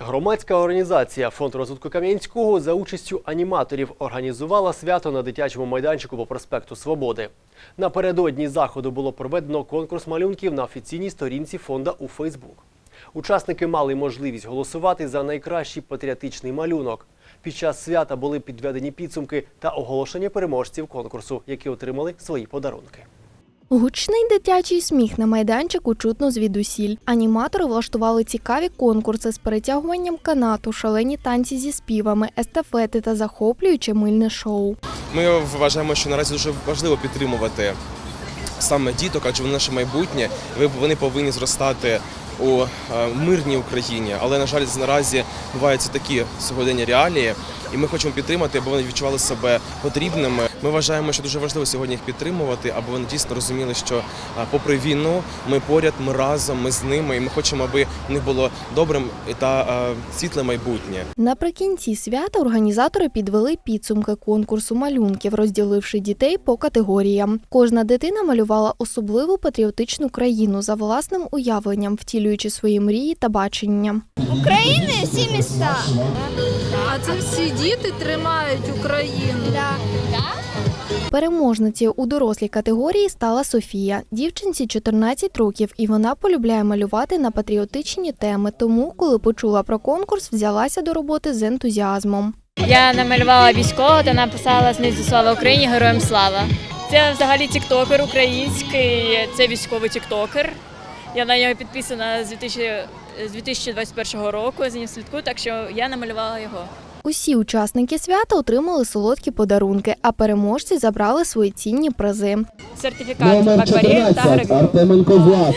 Громадська організація Фонд розвитку Кам'янського за участю аніматорів організувала свято на дитячому майданчику по проспекту Свободи. Напередодні заходу було проведено конкурс малюнків на офіційній сторінці фонда у Фейсбук. Учасники мали можливість голосувати за найкращий патріотичний малюнок. Під час свята були підведені підсумки та оголошення переможців конкурсу, які отримали свої подарунки. Гучний дитячий сміх на майданчику чутно звідусіль. Аніматори влаштували цікаві конкурси з перетягуванням канату, шалені танці зі співами, естафети та захоплююче мильне шоу. Ми вважаємо, що наразі дуже важливо підтримувати саме діток, адже вони наше майбутнє. Вони повинні зростати у е, мирній Україні. Але на жаль, наразі буваються такі сьогодення реалії, і ми хочемо підтримати, аби вони відчували себе потрібними. Ми вважаємо, що дуже важливо сьогодні їх підтримувати, аби вони дійсно розуміли, що попри війну ми поряд, ми разом, ми з ними, і ми хочемо, аби у них було добрим та світле майбутнє. Наприкінці свята організатори підвели підсумки конкурсу малюнків, розділивши дітей по категоріям. Кожна дитина малювала особливу патріотичну країну за власним уявленням, втілюючи свої мрії та бачення. України всі міста. А це всі діти тримають Україну. Переможницею у дорослій категорії стала Софія. Дівчинці 14 років, і вона полюбляє малювати на патріотичні теми. Тому, коли почула про конкурс, взялася до роботи з ентузіазмом. Я намалювала військового та написала знизу слава Україні, героям слава. Це взагалі тіктокер український, це військовий тіктокер. Я на нього підписана з 2000 з 2021 року. За ним слідкую, так що я намалювала його. Усі учасники свята отримали солодкі подарунки, а переможці забрали свої цінні призи. Сертифікат акварель та гравюр. Артеменко Влад.